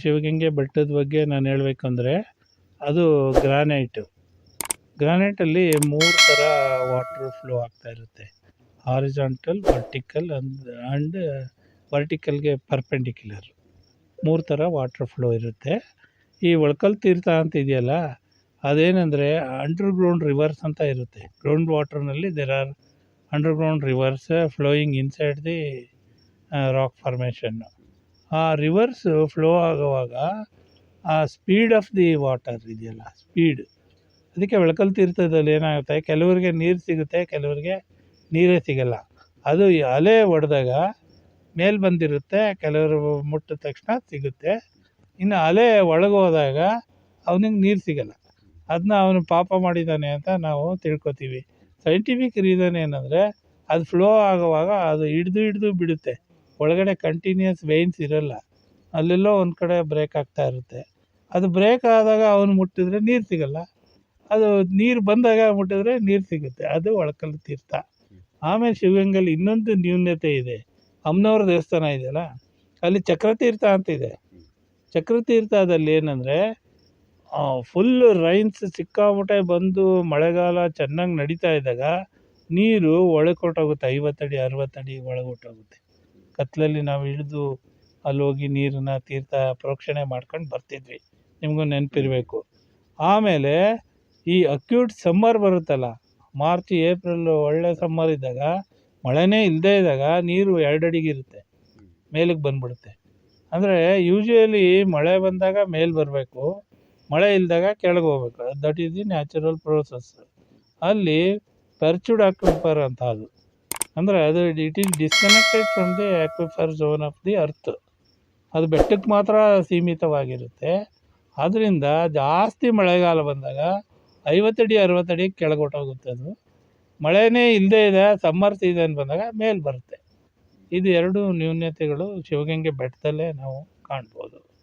ಶಿವಗಂಗೆ ಬೆಟ್ಟದ ಬಗ್ಗೆ ನಾನು ಹೇಳಬೇಕಂದ್ರೆ ಅದು ಗ್ರಾನೈಟು. ಗ್ರಾನೈಟಲ್ಲಿ ಮೂರು ಥರ ವಾಟ್ರ್ ಫ್ಲೋ ಆಗ್ತಾ ಇರುತ್ತೆ. ಹಾರಿಜಾಂಟಲ್, ವರ್ಟಿಕಲ್ ಅಂದ್ ಆ್ಯಂಡ್ ವರ್ಟಿಕಲ್ಗೆ ಪರ್ಪೆಂಡಿಕ್ಯುಲರ್. ಮೂರು ಥರ ವಾಟ್ರ್ ಫ್ಲೋ ಇರುತ್ತೆ. ಈ ಒಳ್ಕಲ್ ತೀರ್ಥ ಅಂತ ಇದೆಯಲ್ಲ, ಅದೇನೆಂದರೆ ಅಂಡರ್ಗ್ರೌಂಡ್ ರಿವರ್ಸ್ ಅಂತ ಇರುತ್ತೆ. Ground ವಾಟರ್ನಲ್ಲಿ there are underground rivers flowing inside the rock formation ಆ ರಿವರ್ಸ್ ಫ್ಲೋ ಆಗುವಾಗ ಆ ಸ್ಪೀಡ್ ಆಫ್ ದಿ ವಾಟರ್ ಇದೆಯಲ್ಲ ಸ್ಪೀಡ್ ಅದಕ್ಕೆ ಬೆಳಕಲ್ ತೀರ್ಥದಲ್ಲಿ ಏನಾಗುತ್ತೆ? ಕೆಲವರಿಗೆ ನೀರು ಸಿಗುತ್ತೆ, ಕೆಲವರಿಗೆ ನೀರೇ ಸಿಗಲ್ಲ. ಅದು ಅಲೆ ಹೊಡೆದಾಗ ಮೇಲೆ ಬಂದಿರುತ್ತೆ, ಕೆಲವರು ಮುಟ್ಟಿದ ತಕ್ಷಣ ಸಿಗುತ್ತೆ. ಇನ್ನು ಅಲೆ ಒಳಗೆ ಹೋದಾಗ ಅವನಿಗೆ ನೀರು ಸಿಗಲ್ಲ. ಅದನ್ನ ಅವನು ಪಾಪ ಮಾಡಿದ್ದಾನೆ ಅಂತ ನಾವು ತಿಳ್ಕೊತೀವಿ. ಸೈಂಟಿಫಿಕ್ ರೀಸನ್ ಏನಂದರೆ ಅದು ಫ್ಲೋ ಆಗುವಾಗ ಅದು ಹಿಡ್ದು ಹಿಡ್ದು ಬಿಡುತ್ತೆ. ಒಳಗಡೆ ಕಂಟಿನ್ಯೂಯಸ್ ವೇನ್ಸ್ ಇರಲ್ಲ. ಅಲ್ಲೆಲ್ಲೋ ಒಂದು ಕಡೆ ಬ್ರೇಕ್ ಆಗ್ತಾ ಇರುತ್ತೆ. ಅದು ಬ್ರೇಕ್ ಆದಾಗ ಅವನು ಮುಟ್ಟಿದ್ರೆ ನೀರು ಸಿಗಲ್ಲ. ಅದು ನೀರು ಬಂದಾಗ ಮುಟ್ಟಿದ್ರೆ ನೀರು ಸಿಗುತ್ತೆ. ಅದು ಒಳಕಲ್ಲು ತೀರ್ಥ. ಆಮೇಲೆ ಶಿವಗಂಗಲ್ಲಿ ಇನ್ನೊಂದು ನ್ಯೂನ್ಯತೆ ಇದೆ. ಅಮ್ಮನವ್ರ ದೇವಸ್ಥಾನ ಇದೆಯಲ್ಲ? ಅಲ್ಲಿ ಚಕ್ರತೀರ್ಥ ಅಂತ ಇದೆ. ಚಕ್ರತೀರ್ಥದಲ್ಲಿ ಏನಂದರೆ ಫುಲ್ ರೈನ್ಸ್ ಸಿಕ್ಕಾಪಟ್ಟೆ ಬಂದು ಮಳೆಗಾಲ ಚೆನ್ನಾಗಿ ನಡೀತಾ ಇದ್ದಾಗ ನೀರು ಒಳಗೆ ಕೊಟ್ಟೋಗುತ್ತೆ. ಐವತ್ತಡಿ, ಅರವತ್ತಡಿ ಒಳಗೆ ಹೊರ್ಟೋಗುತ್ತೆ ಕತ್ತಲಲ್ಲಿ ನಾವು ಇಳಿದು ಅಲ್ಲಿ ಹೋಗಿ ನೀರನ್ನ ತೀರ್ಥ ಪ್ರೋಕ್ಷಣೆ ಮಾಡ್ಕೊಂಡು ಬರ್ತಿದ್ವಿ. ನಿಮಗೂ ನೆನಪಿರ್ಬೇಕು. ಆಮೇಲೆ ಈ ಅಕ್ಯೂಟ್ ಸಮ್ಮರ್ ಬರುತ್ತಲ್ಲ ಮಾರ್ಚ್ ಏಪ್ರಿಲ್ ಒಳ್ಳೆ ಸಮ್ಮರ್ ಇದ್ದಾಗ, ಮಳೆನೇ ಇಲ್ಲದೇ ಇದ್ದಾಗ ನೀರು ಎರಡು ಅಡಿಗೆ ಇರುತ್ತೆ ಮೇಲಕ್ಕೆ ಬಂದ್ಬಿಡುತ್ತೆ. ಅಂದರೆ ಯೂಶ್ವಲಿ ಮಳೆ ಬಂದಾಗ ಮೇಲೆ ಬರಬೇಕು, ಮಳೆ ಇಲ್ಲದಾಗ ಕೆಳಗೆ ಹೋಗ್ಬೇಕು. That is the natural process ಅಲ್ಲಿ ಪರ್ಚುಡ್ ಅಕ್ವಿಫರ್ ಅಂತ ಅದು. ಅಂದರೆ ಅದು it is disconnected from the aquifer zone of the earth ಅದು ಬೆಟ್ಟಕ್ಕೆ ಮಾತ್ರ ಸೀಮಿತವಾಗಿರುತ್ತೆ. ಆದ್ದರಿಂದ ಜಾಸ್ತಿ ಮಳೆಗಾಲ ಬಂದಾಗ ಐವತ್ತಡಿ ಅರವತ್ತಡಿ ಕೆಳಗೆ ಹೋಗುತ್ತೆ ಅದು. ಮಳೆನೇ ಇಲ್ಲದೇ ಇದೆ ಸಮ್ಮರ್ ಸೀಸನ್ ಬಂದಾಗ ಮೇಲೆ ಬರುತ್ತೆ. ಇದು ಎರಡು ನ್ಯೂನತೆಗಳು ಶಿವಗಂಗೆ ಬೆಟ್ಟದಲ್ಲೇ ನಾವು ಕಾಣ್ಬೋದು.